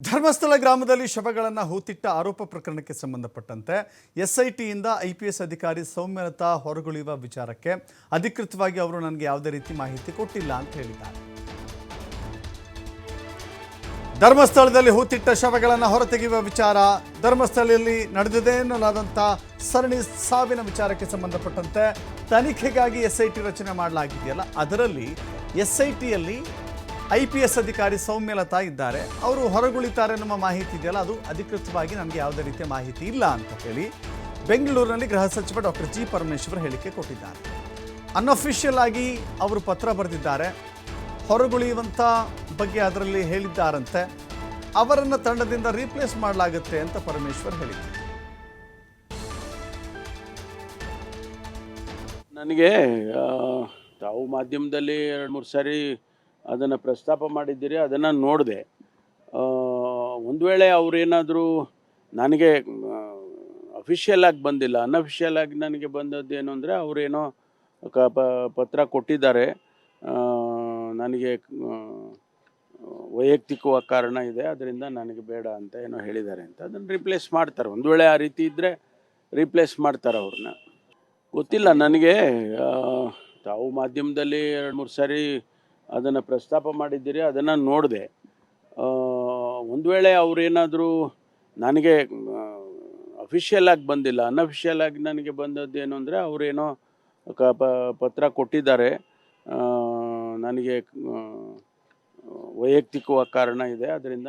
ಧರ್ಮಸ್ಥಳ ಗ್ರಾಮದಲ್ಲಿ ಶವಗಳನ್ನು ಹೂತಿಟ್ಟ ಆರೋಪ ಪ್ರಕರಣಕ್ಕೆ ಸಂಬಂಧಪಟ್ಟಂತೆ ಎಸ್ಐಟಿಯಿಂದ ಐಪಿಎಸ್ ಅಧಿಕಾರಿ ಸೌಮ್ಯಲತಾ ಹೊರಗುಳಿಯುವ ವಿಚಾರಕ್ಕೆ ಅಧಿಕೃತವಾಗಿ ಅವರು ನನಗೆ ಯಾವುದೇ ರೀತಿ ಮಾಹಿತಿ ಕೊಟ್ಟಿಲ್ಲ ಅಂತ ಹೇಳಿದ್ದಾರೆ. ಧರ್ಮಸ್ಥಳದಲ್ಲಿ ಹೂತಿಟ್ಟ ಶವಗಳನ್ನು ಹೊರತೆಗೆಯುವ ವಿಚಾರ ಧರ್ಮಸ್ಥಳದಲ್ಲಿ ನಡೆದಿದೆ ಎನ್ನಲಾದಂಥ ಸರಣಿ ಸಾವಿನ ವಿಚಾರಕ್ಕೆ ಸಂಬಂಧಪಟ್ಟಂತೆ ತನಿಖೆಗಾಗಿ ಎಸ್ಐಟಿ ರಚನೆ ಮಾಡಲಾಗಿದೆಯಲ್ಲ, ಅದರಲ್ಲಿ ಎಸ್ಐಟಿಯಲ್ಲಿ ಐ ಪಿ ಎಸ್ ಅಧಿಕಾರಿ ಸೌಮ್ಯಲತಾ ಇದ್ದಾರೆ. ಅವರು ಹೊರಗುಳಿತಾರೆ ನಮ್ಮ ಮಾಹಿತಿ ಇದೆಯಲ್ಲ, ಅದು ಅಧಿಕೃತವಾಗಿ ನಮಗೆ ಯಾವುದೇ ರೀತಿಯ ಮಾಹಿತಿ ಇಲ್ಲ ಅಂತ ಹೇಳಿ ಬೆಂಗಳೂರಿನಲ್ಲಿ ಗೃಹ ಸಚಿವ ಡಾಕ್ಟರ್ ಜಿ ಪರಮೇಶ್ವರ್ ಹೇಳಿಕೆ ಕೊಟ್ಟಿದ್ದಾರೆ. ಅನ್ಅಫಿಷಿಯಲ್ ಆಗಿ ಅವರು ಪತ್ರ ಬರೆದಿದ್ದಾರೆ. ಹೊರಗುಳಿಯುವಂಥ ಬಗ್ಗೆ ಅದರಲ್ಲಿ ಹೇಳಿದ್ದಾರಂತೆ. ಅವರನ್ನು ತಂಡದಿಂದ ರೀಪ್ಲೇಸ್ ಮಾಡಲಾಗುತ್ತೆ ಅಂತ ಪರಮೇಶ್ವರ್ ಹೇಳಿದ್ದಾರೆ. ನನಗೆ ತಾವು ಮಾಧ್ಯಮದಲ್ಲಿ ಎರಡು ಮೂರು ಸಾರಿ ಅದನ್ನು ಪ್ರಸ್ತಾಪ ಮಾಡಿದ್ದೀರಿ, ಅದನ್ನು ನೋಡಿದೆ. ಒಂದು ವೇಳೆ ಅವರೇನಾದರೂ ನನಗೆ ಅಫಿಷಿಯಲ್ ಆಗಿ ಬಂದಿಲ್ಲ ಅನ್ಅಫಿಷಿಯಲ್ ಆಗಿ ನನಗೆ ಬಂದದ್ದು ಏನು ಅಂದರೆ ಅವರೇನೋ ಕ ಪತ್ರ ಕೊಟ್ಟಿದ್ದಾರೆ. ನನಗೆ ವೈಯಕ್ತಿಕವಾದ ಕಾರಣ ಇದೆ, ಅದರಿಂದ ನನಗೆ ಬೇಡ ಅಂತ ಏನೋ ಹೇಳಿದ್ದಾರೆ ಅಂತ ಅದನ್ನು ರಿಪ್ಲೇಸ್ ಮಾಡ್ತಾರೆ. ಒಂದು ವೇಳೆ ಆ ರೀತಿ ಇದ್ದರೆ ರಿಪ್ಲೇಸ್ ಮಾಡ್ತಾರೆ ಅವ್ರನ್ನ. ಗೊತ್ತಿಲ್ಲ, ನನಗೆ ತಾವು ಮಾಧ್ಯಮದಲ್ಲಿ ಎರಡು ಮೂರು ಸಾರಿ ಅದನ್ನು ಪ್ರಸ್ತಾಪ ಮಾಡಿದ್ದೀರಿ, ಅದನ್ನು ನೋಡಿದೆ. ಒಂದು ವೇಳೆ ಅವರೇನಾದರೂ ನನಗೆ ಅಫಿಷಿಯಲ್ ಆಗಿ ಬಂದಿಲ್ಲ ಅನ್ಅಫಿಷಿಯಲ್ ಆಗಿ ನನಗೆ ಬಂದದ್ದು ಏನು ಅಂದರೆ ಅವರೇನೋ ಕ ಪತ್ರ ಕೊಟ್ಟಿದ್ದಾರೆ. ನನಗೆ ವೈಯಕ್ತಿಕವಾಗಿ ಕಾರಣ ಇದೆ ಅದರಿಂದ